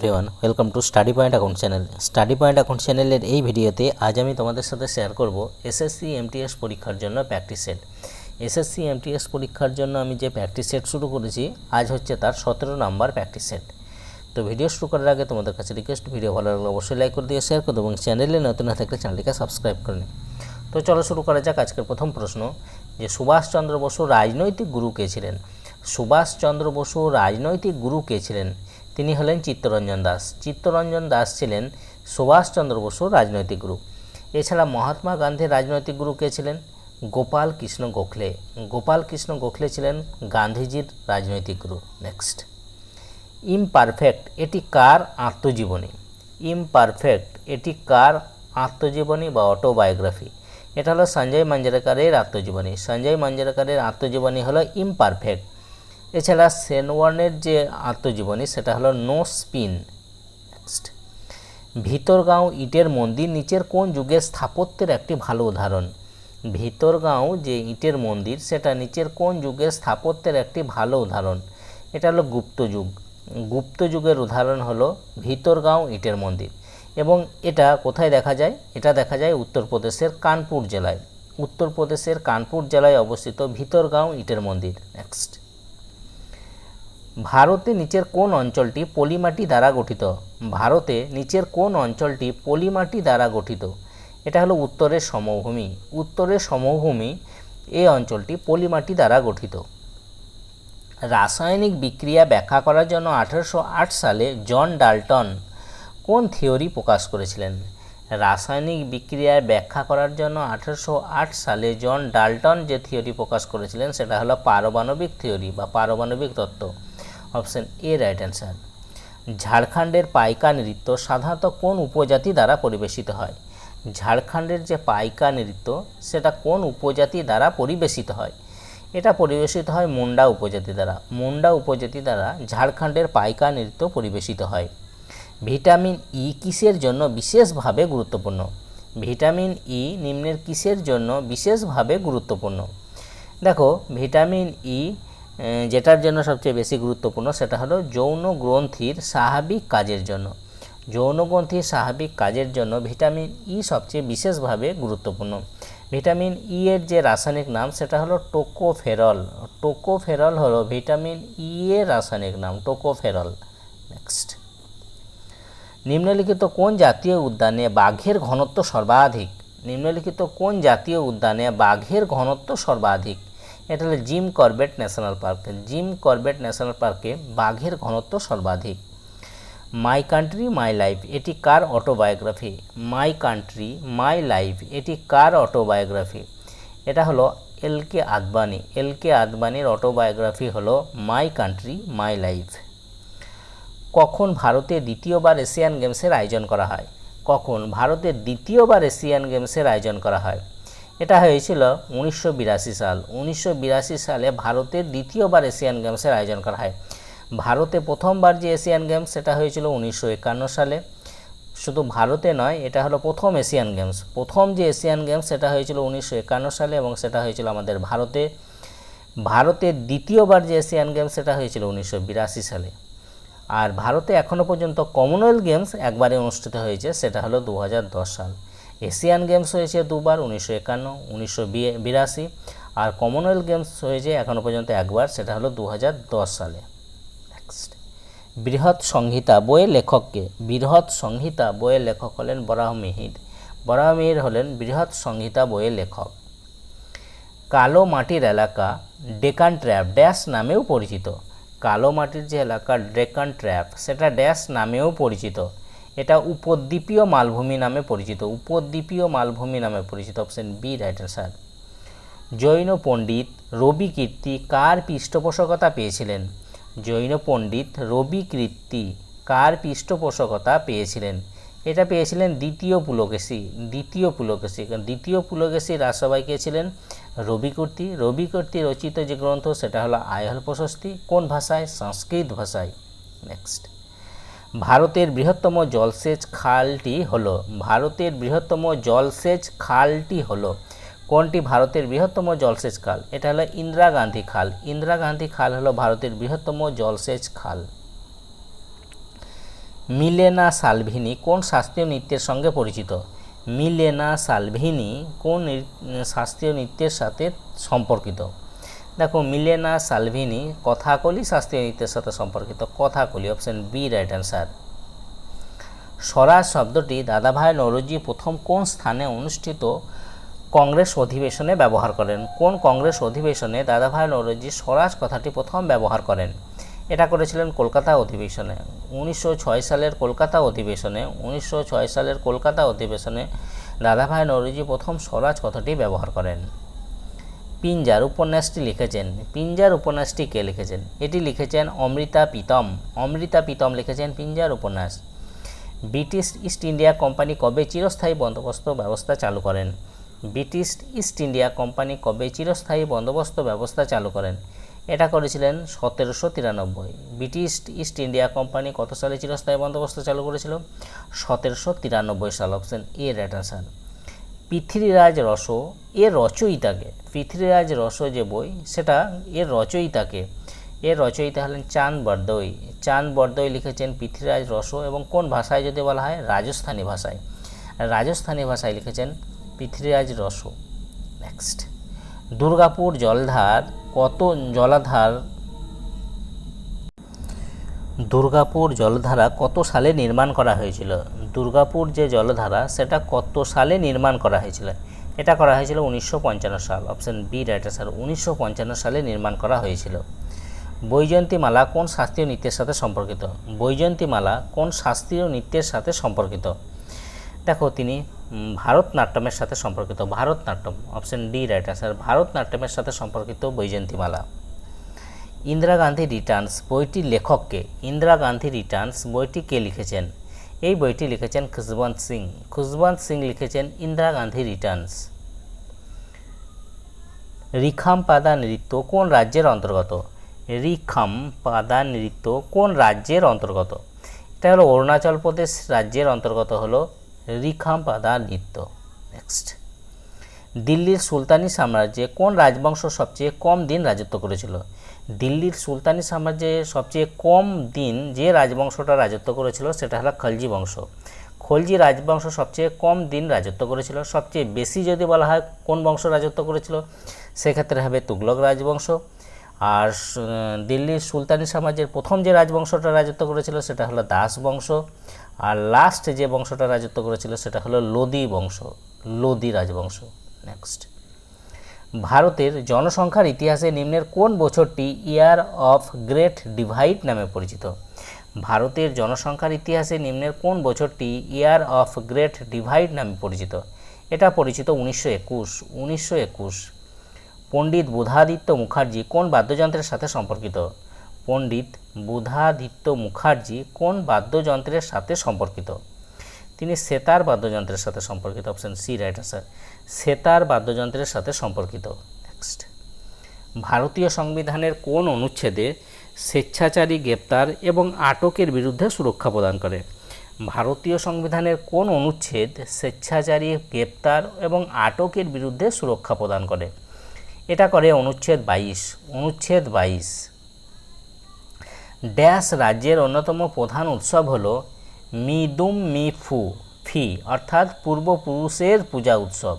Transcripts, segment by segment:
Everyone welcome to study point account channel study point account চ্যানেলের এই ভিডিওতে আজ আমি তোমাদের সাথে শেয়ার করব এসএসসি এমটিএস পরীক্ষার জন্য প্র্যাকটিস সেট এসএসসি এমটিএস পরীক্ষার জন্য আমি যে প্র্যাকটিস সেট শুরু করেছি, আজ হচ্ছে তার সতেরো নাম্বার প্র্যাকটিস সেট তো ভিডিও শুরু করার আগে তোমাদের কাছে রিকোয়েস্ট ভিডিও ভালো লাগলে অবশ্যই লাইক করে দিয়ে শেয়ার করে এবং চ্যানেলে নতুন না থাকলে চ্যানেলটিকে সাবস্ক্রাইব করে নিন তো চলো শুরু করা যাক আজকের প্রথম প্রশ্ন, যে সুভাষচন্দ্র বসু রাজনৈতিক গুরু কে ছিলেন? সুভাষচন্দ্র বসু রাজনৈতিক গুরু কে ছিলেন? তিনি হলেন চিত্তরঞ্জন দাস। চিত্তরঞ্জন দাস ছিলেন সুভাষচন্দ্র বসুর রাজনৈতিক গুরু। এছাড়া মহাত্মা গান্ধীর রাজনৈতিক গুরু কে ছিলেন? গোপাল কৃষ্ণ গোখলে। গোপাল কৃষ্ণ গোখলে ছিলেন গান্ধীজির রাজনৈতিক গুরু। নেক্সট ইমপারফেক্ট এটি কার আত্মজীবনী? ইমপারফেক্ট এটি কার আত্মজীবনী বা অটোবায়োগ্রাফি এটা হলো সঞ্জয় মঞ্জরেকরের আত্মজীবনী। সঞ্জয় মঞ্জরেকরের আত্মজীবনী হলো ইমপারফেক্ট এছাড়া সেনওয়ার্নের যে আত্মজীবনী, সেটা হলো নো স্পিন নেক্সট ভিতরগাঁও ইটের মন্দির নিচের কোন যুগের স্থাপত্যের একটি ভালো উদাহরণ? ভিতরগাঁও যে ইটের মন্দির, সেটা নিচের কোন যুগের স্থাপত্যের একটি ভালো উদাহরণ? এটা হলো গুপ্ত যুগ। গুপ্ত যুগের উদাহরণ হলো ভিতরগাঁও ইটের মন্দির। এবং এটা কোথায় দেখা যায়? এটা দেখা যায় উত্তরপ্রদেশের কানপুর জেলায়। উত্তরপ্রদেশের কানপুর জেলায় অবস্থিত ভিতরগাঁও ইটের মন্দির। নেক্সট। ভারতে নিচের কোন অঞ্চলটি পলিমাটি দ্বারা গঠিত? ভারতে নিচের কোন অঞ্চলটি পলিমাটি দ্বারা গঠিত? এটা হলো উত্তরের সমভূমি। উত্তরের সমভূমি এই অঞ্চলটি পলিমাটি দ্বারা গঠিত। রাসায়নিক বিক্রিয়া ব্যাখ্যা করার জন্য আঠারোশো আট সালে জন ডাল্টন কোন থিওরি প্রকাশ করেছিলেন? রাসায়নিক বিক্রিয়ার ব্যাখ্যা করার জন্য আঠারোশো আট সালে জন ডাল্টন যে থিওরি প্রকাশ করেছিলেন, সেটা হলো পারমাণবিক থিওরি বা পারমাণবিক তত্ত্ব। অপশন এ রাইট অ্যান্সার ঝাড়খণ্ডের পাইকা নৃত্য সাধারণত কোন উপজাতি দ্বারা পরিবেশিত হয়? ঝাড়খণ্ডের যে পাইকা নৃত্য, সেটা কোন উপজাতি দ্বারা পরিবেশিত হয়? এটা পরিবেশিত হয় মুন্ডা উপজাতি দ্বারা। মুন্ডা উপজাতি দ্বারা ঝাড়খণ্ডের পাইকা নৃত্য পরিবেশিত হয়। ভিটামিন ই কিসের জন্য বিশেষভাবে গুরুত্বপূর্ণ? ভিটামিন ই নিম্নের কিসের জন্য বিশেষভাবে গুরুত্বপূর্ণ? দেখো, ভিটামিন ই যেটার জন্য সবচেয়ে বেশি গুরুত্বপূর্ণ সেটা হলো যৌন গ্রন্থির স্বাভাবিক কাজের জন্য। যৌন গ্রন্থির স্বাভাবিক কাজের জন্য ভিটামিন ই সবচেয়ে বিশেষভাবে গুরুত্বপূর্ণ। ভিটামিন ই এর যে রাসায়নিক নাম সেটা হলো টোকোফেরল। টোকোফেরল হলো ভিটামিন ই এর রাসায়নিক নাম, টোকোফেরল। নেক্সট নিম্নলিখিত কোন জাতীয় উদ্যানে বাঘের ঘনত্ব সর্বাধিক? নিম্নলিখিত কোন জাতীয় উদ্যানে বাঘের ঘনত্ব সর্বাধিক? এটা হলো Jim Corbett national park. Jim Corbett national পার্কে বাঘের ঘনত্ব সর্বাধিক। মাই কান্ট্রি, মাই লাইফ, এটি কার autobiography? My country, my life, এটি কার অটোবায়োগ্রাফি? এটা হলো এল কে আদবানি। এল কে আদবানির অটোবায়োগ্রাফি হলো মাই কান্ট্রি, মাই লাইফ। কখন ভারতে দ্বিতীয়বার এশিয়ান গেমসের আয়োজন করা হয়? কখন ভারতে দ্বিতীয়বার এশিয়ান গেমসের আয়োজন করা হয়? এটা হয়েছিল উনিশশো বিরাশি সাল। উনিশশো বিরাশি সালে ভারতের দ্বিতীয়বার এশিয়ান গেমসের আয়োজন করা হয়। ভারতে প্রথমবার যে এশিয়ান গেমস, সেটা হয়েছিল উনিশশো একান্ন সালে। শুধু ভারতে নয়, এটা হলো প্রথম এশিয়ান গেমস। প্রথম যে এশিয়ান গেমস, সেটা হয়েছিল উনিশশো একান্ন সালে এবং সেটা হয়েছিল আমাদের ভারতে। ভারতের দ্বিতীয়বার যে এশিয়ান গেমস, সেটা হয়েছিল উনিশশো বিরাশি সালে। আর ভারতে এখনও পর্যন্ত কমনওয়েলথ গেমস একবারে অনুষ্ঠিত হয়েছে, সেটা হলো দু হাজার দশ সাল। এশিয়ান গেমস হয়েছে দুবার, উনিশশো একান্ন, উনিশশো বিরাশি, আর কমনওয়েলথ গেমস হয়েছে এখনও পর্যন্ত একবার, সেটা হলো দু হাজার দশ সালে। নেক্সট বৃহৎ সংহিতা বইয়ের লেখককে বৃহৎ সংহিতা বইয়ের লেখক হলেন বরাহমিহির বরাহমিহির হলেন বৃহৎ সংহিতা বইয়ের লেখক। কালো মাটির এলাকা, ডেকান ট্র্যাপ, ড্যাশ নামেও পরিচিত। কালো মাটির যে এলাকা, ডেকান ট্র্যাপ, সেটা ড্যাশ নামেও পরিচিত। এটা উপদ্বীপীয় মালভূমি নামে পরিচিত, উপদ্বীপীয় মালভূমি নামে পরিচিত option B right answer Jain পণ্ডিত রবি কীর্তি কার পৃষ্ঠপোষকতা পেয়েছিলেন? জৈন পণ্ডিত রবি কীর্তি কার পৃষ্ঠপোষকতা পেয়েছিলেন? এটা পেয়েছিলেন দ্বিতীয় পুলকেশী দ্বিতীয় পুলকেশী। কারণ দ্বিতীয় পুলকেশী রাজসভায় কে ছিলেন? রবি কীর্তি। রবি কীর্তি রচিত যে গ্রন্থ, সেটা হলো আয়হল প্রশস্তি। কোন ভাষায়? সংস্কৃত ভাষায়। নেক্সট ভারতের বৃহত্তম জলসেচ খালটি হলো, ভারতের বৃহত্তম জলসেচ খালটি হলো। কোনটি ভারতের বৃহত্তম জলসেচ খাল? এটা হলো ইন্দিরা গান্ধী খাল। ইন্দিরা গান্ধী খাল হলো ভারতের বৃহত্তম জলসেচ খাল। মিলেনা সালভিনি কোন শাস্ত্রীয় নৃত্যের সঙ্গে পরিচিত? মিলেনা সালভিনি কোন শাস্ত্রীয় নৃত্যের সাথে সম্পর্কিত? দেখো মিলেনা সালভিনি কথাকলি শাস্ত্রীয় নৃত্যের সাথে সম্পর্কিত Kathakali option B right answer swaraj শব্দটি দাদাভাই নৌরজি প্রথম কোন স্থানে অনুষ্ঠিত কংগ্রেস অধিবেশনে ব্যবহার করেন? কোন কংগ্রেস অধিবেশনে দাদাভাই নৌরজি স্বরাজ কথাটি প্রথম ব্যবহার করেন? এটা করেছিলেন কলকাতা অধিবেশনে। উনিশশো ছয় সালের কলকাতা অধিবেশনে, উনিশশো ছয় সালের কলকাতা অধিবেশনে দাদাভাই নৌরজি প্রথম স্বরাজ কথাটি ব্যবহার করেন। পিঞ্জার উপন্যাসটি লিখেছেন। পিঞ্জার উপন্যাসটি কে লিখেছেন? এটি লিখেছেন অমৃতা পিতম। অমৃতা পিতম লিখেছেন পিঞ্জার উপন্যাস। ব্রিটিশ ইস্ট ইন্ডিয়া কোম্পানি কবে চিরস্থায়ী বন্দোবস্ত ব্যবস্থা চালু করেন? ব্রিটিশ ইস্ট ইন্ডিয়া কোম্পানি কবে চিরস্থায়ী বন্দোবস্ত ব্যবস্থা চালু করেন? এটা করেছিলেন সতেরোশো তিরানব্বই। ব্রিটিশ ইস্ট ইন্ডিয়া কোম্পানি কত সালে চিরস্থায়ী বন্দোবস্ত চালু করেছিল? সতেরোশো তিরানব্বই সাল। অপশন এ রাইট পৃথ্বীরাজ রস এর রচয়িতাকে, পৃথ্বীরাজ রস যে বই, সেটা এর রচয়িতাকে। এর রচয়িতা হলেন চাঁদ বরদই। চাঁদ বরদই লিখেছেন পৃথ্বীরাজ রস এবং কোন ভাষায় যদি বলা হয়? রাজস্থানী ভাষায়। রাজস্থানী ভাষায় লিখেছেন পৃথ্বীরাজ রস। নেক্সট দুর্গাপুর জলধার, কত জলাধার? দুর্গাপুর জলধারা কত সালে নির্মাণ করা হয়েছিল? দুর্গাপুর যে জলধারা, সেটা কত সালে নির্মাণ করা হয়েছিল। এটা করা হয়েছিল উনিশশো পঞ্চান্ন সাল। অপশন বি রাইট স্যার, উনিশশো সালে নির্মাণ করা হয়েছিল। বৈজয়ন্তীমালা কোন শাস্ত্রীয় নৃত্যের সাথে সম্পর্কিত? বৈজয়ন্তীমালা কোন শাস্ত্রীয় নৃত্যের সাথে সম্পর্কিত? দেখো, তিনি ভারতনাট্যমের সাথে সম্পর্কিত। Bharatanatyam. Option D right sir, ভারতনাট্যমের সাথে সম্পর্কিত বৈজয়ন্তীমালা। ইন্দিরা গান্ধী রিটার্নস বইটির লেখককে, ইন্দিরা গান্ধী রিটার্নস বইটি কে লিখেছেন? এই বইটি লিখেছেন খুশবন্ত সিং। খুশবন্ত সিং লিখেছেন ইন্দিরা গান্ধী রিটার্নস রিখাম পাদা নৃত্য কোন রাজ্যের অন্তর্গত? রিখাম পাদা নৃত্য কোন রাজ্যের অন্তর্গত? এটা হলো অরুণাচল প্রদেশ রাজ্যের অন্তর্গত হলো রিখাম পাদা নৃত্য। নেক্সট দিল্লির সুলতানি সাম্রাজ্যে কোন রাজবংশ সবচেয়ে কম দিন রাজত্ব করেছিল? দিল্লির সুলতানি সাম্রাজ্যে সবচেয়ে কম দিন যে রাজবংশটা রাজত্ব করেছিল সেটা হলো খলজি বংশ। খলজি রাজবংশ সবচেয়ে কম দিন রাজত্ব করেছিল। সবচেয়ে বেশি যদি বলা হয় কোন বংশ রাজত্ব করেছিল, সেক্ষেত্রে হবে তুগলক রাজবংশ। আর দিল্লির সুলতানি সাম্রাজ্যের প্রথম যে রাজবংশটা রাজত্ব করেছিল সেটা হলো দাস বংশ। আর লাস্ট যে বংশটা রাজত্ব করেছিল সেটা হলো লোদি বংশ, লোদি রাজবংশ। নেক্সট ভারতের জনসংখ্যার ইতিহাসে নিম্নের কোন বছরটি ইয়ার অফ গ্রেট ডিভাইড নামে পরিচিত? ভারতের জনসংখ্যার ইতিহাসে নিম্নের কোন বছরটি ইয়ার অফ গ্রেট ডিভাইড নামে পরিচিত? এটা পরিচিত উনিশশো একুশ উনিশশো একুশ। পণ্ডিত বুধাদিত্য মুখার্জি কোন বাদ্যযন্ত্রের সাথে সম্পর্কিত? পণ্ডিত বুধাদিত্য মুখার্জি কোন বাদ্যযন্ত্রের সাথে সম্পর্কিত? তিনি সেতার বাদ্যযন্ত্রের সাথে সম্পর্কিত option C right answer sitar বাদ্যযন্ত্রের সাথে সম্পর্কিত। নেক্সট ভারতীয় সংবিধানের কোন অনুচ্ছেদে স্বেচ্ছাচারী গ্রেপ্তার এবং আটকের বিরুদ্ধে সুরক্ষা প্রদান করে? ভারতীয় সংবিধানের কোন অনুচ্ছেদ স্বেচ্ছাচারী গ্রেপ্তার এবং আটকের বিরুদ্ধে সুরক্ষা প্রদান করে? এটা করে অনুচ্ছেদ বাইশ। অনুচ্ছেদ বাইশ। ড্যাশ রাজ্যের অন্যতম প্রধান উৎসব হল মিদুম মি ফু অর্থাৎ পূর্বপুরুষের পূজা উৎসব।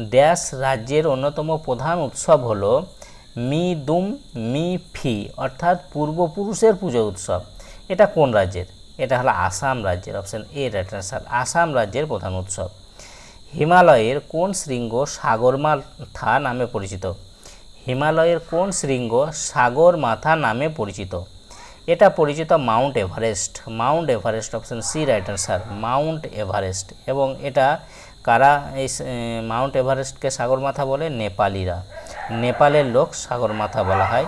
ড্যাশ রাজ্যের অন্যতম প্রধান উৎসব হল মি দুম মি ফি, অর্থাৎ পূর্বপুরুষের পুজো উৎসব। এটা কোন রাজ্যের? এটা হলো আসাম রাজ্যের option A right answer Assam রাজ্যের প্রধান উৎসব। হিমালয়ের কোন শৃঙ্গ সাগরমাথা নামে পরিচিত? হিমালয়ের কোন শৃঙ্গ সাগর মাথা নামে পরিচিত? এটা পরিচিত mount Everest. Mount Everest option C right answer mount Everest এবং এটা কারা এই মাউন্ট এভারেস্টকে সাগরমাথা বলে? নেপালিরা। নেপালের লোক সাগরমাথা বলা হয়।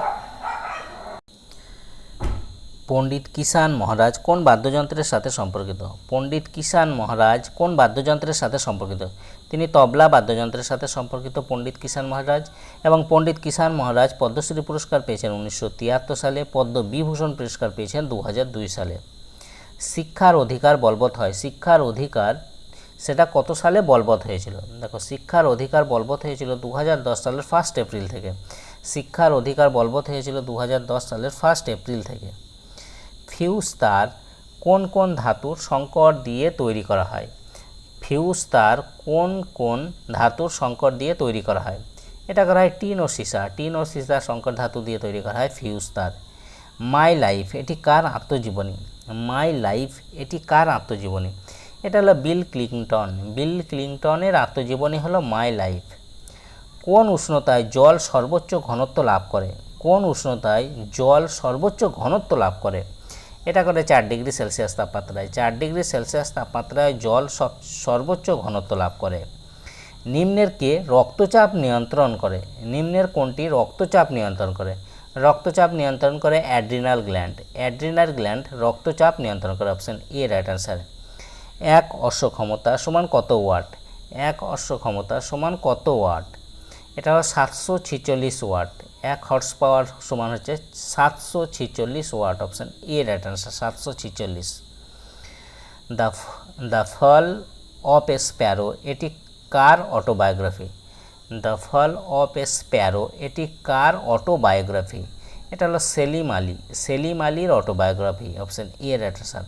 পণ্ডিত কিষান মহারাজ কোন বাদ্যযন্ত্রের সাথে সম্পর্কিত? পণ্ডিত কিষান মহারাজ কোন বাদ্যযন্ত্রের সাথে সম্পর্কিত? তিনি তবলা বাদ্যযন্ত্রের সাথে সম্পর্কিত পণ্ডিত কিষান মহারাজ এবং পণ্ডিত কিষান মহারাজ পদ্মশ্রী পুরস্কার পেয়েছেন উনিশশো তিয়াত্তর সালে, পদ্ম বিভূষণ পুরস্কার পেয়েছেন দু সালে। শিক্ষার অধিকার বলবৎ হয়। শিক্ষার অধিকার, সেটা কত সালে বলবৎ হয়েছিল? দেখো, শিক্ষার অধিকার বলবৎ হয়েছিল দু হাজার দশ সালের ফার্স্ট এপ্রিল থেকে। শিক্ষার অধিকার বলবৎ হয়েছিল দু হাজার দশ সালের ফার্স্ট এপ্রিল থেকে। ফিউজ তার কোন কোন ধাতুর সংকর দিয়ে তৈরি করা হয়? ফিউজ তার কোন কোন ধাতুর সংকর দিয়ে তৈরি করা হয়? এটা করা হয় টিন ও সীসা টিন ও সীসা সংকর ধাতু দিয়ে তৈরি করা হয় ফিউজ তার মাই লাইফ, এটি কার আত্মজীবনী? মাই লাইফ, এটি কার আত্মজীবনী? এটা হলো বিল ক্লিংটন। বিল ক্লিংটনের আত্মজীবনী হলো মাই লাইফ। কোন উষ্ণতায় জল সর্বোচ্চ ঘনত্ব লাভ করে? কোন উষ্ণতায় জল সর্বোচ্চ ঘনত্ব লাভ করে? এটা করে চার ডিগ্রি সেলসিয়াস তাপমাত্রায়, চার ডিগ্রি সেলসিয়াস তাপমাত্রায় জল সর্বোচ্চ ঘনত্ব লাভ করে। নিম্নের কে? রক্তচাপ নিয়ন্ত্রণ করে। নিম্নের কোনটি? রক্তচাপ নিয়ন্ত্রণ করে। রক্তচাপ নিয়ন্ত্রণ করে অ্যাড্রিনাল গ্ল্যান্ড। অ্যাড্রিনাল গ্ল্যান্ড রক্তচাপ নিয়ন্ত্রণ করে। Option A, right answer. এক অশ্ব ক্ষমতা সমান কত ওয়াট? এক অশ্ব ক্ষমতা সমান কত ওয়াট? এটা হলো সাতশো ছিচল্লিশ ওয়াট। এক হর্স পাওয়ার সমান হচ্ছে সাতশো ছিচল্লিশ watt option A right answer সাতশো ছিচল্লিশ। The the fall of a sparrow এটি কার autobiography the fall of a sparrow এটি কার অটোবায়োগ্রাফি এটা হলো সেলিম আলী। সেলিম আলীর autobiography option A right answer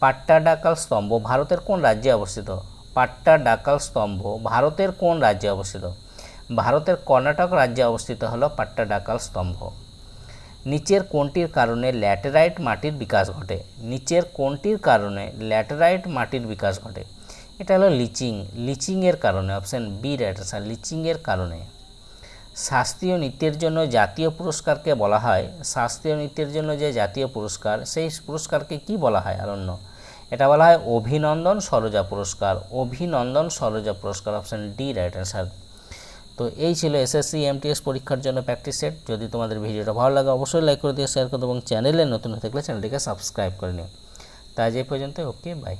Pattadakal স্তম্ভ, ভারতের কোন রাজ্যে অবস্থিত? পাট্টা ডাকাল স্তম্ভ, ভারতের কোন রাজ্যে অবস্থিত? ভারতের কর্ণাটক রাজ্যে অবস্থিত হলো পাট্টা ডাকাল স্তম্ভ। নিচের কোনটির কারণে ল্যাটেরাইট মাটির বিকাশ ঘটে। নিচের কোনটির কারণে ল্যাটেরাইট মাটির বিকাশ ঘটে। এটা হলো লিচিং। লিচিংয়ের কারণে অপশান বি রাইট আনসার লিচিংয়ের কারণে। শাস্ত্রীয় নৃত্যের জন্য জাতীয় পুরস্কারকে বলা হয়। শাস্ত্রীয় নৃত্যের জন্য যে জাতীয় পুরস্কার, সেই পুরস্কারকে কি বলা হয়? আরণ্য এটা বলা হয় অভিনন্দন সরোজা পুরস্কার। অভিনন্দন সরোজা পুরস্কার অপশান ডি রাইট অ্যান্সার তো এই ছিল এসএসসি এমটিএস পরীক্ষার জন্য প্র্যাকটিস সেট যদি তোমাদের ভিডিওটা ভালো লাগে, অবশ্যই লাইক করে দিয়ে শেয়ার করো এবং চ্যানেলে নতুন হয়ে থাকলে চ্যানেলটিকে সাবস্ক্রাইব করে নিও। তাই আজ এই পর্যন্ত ওকে বাই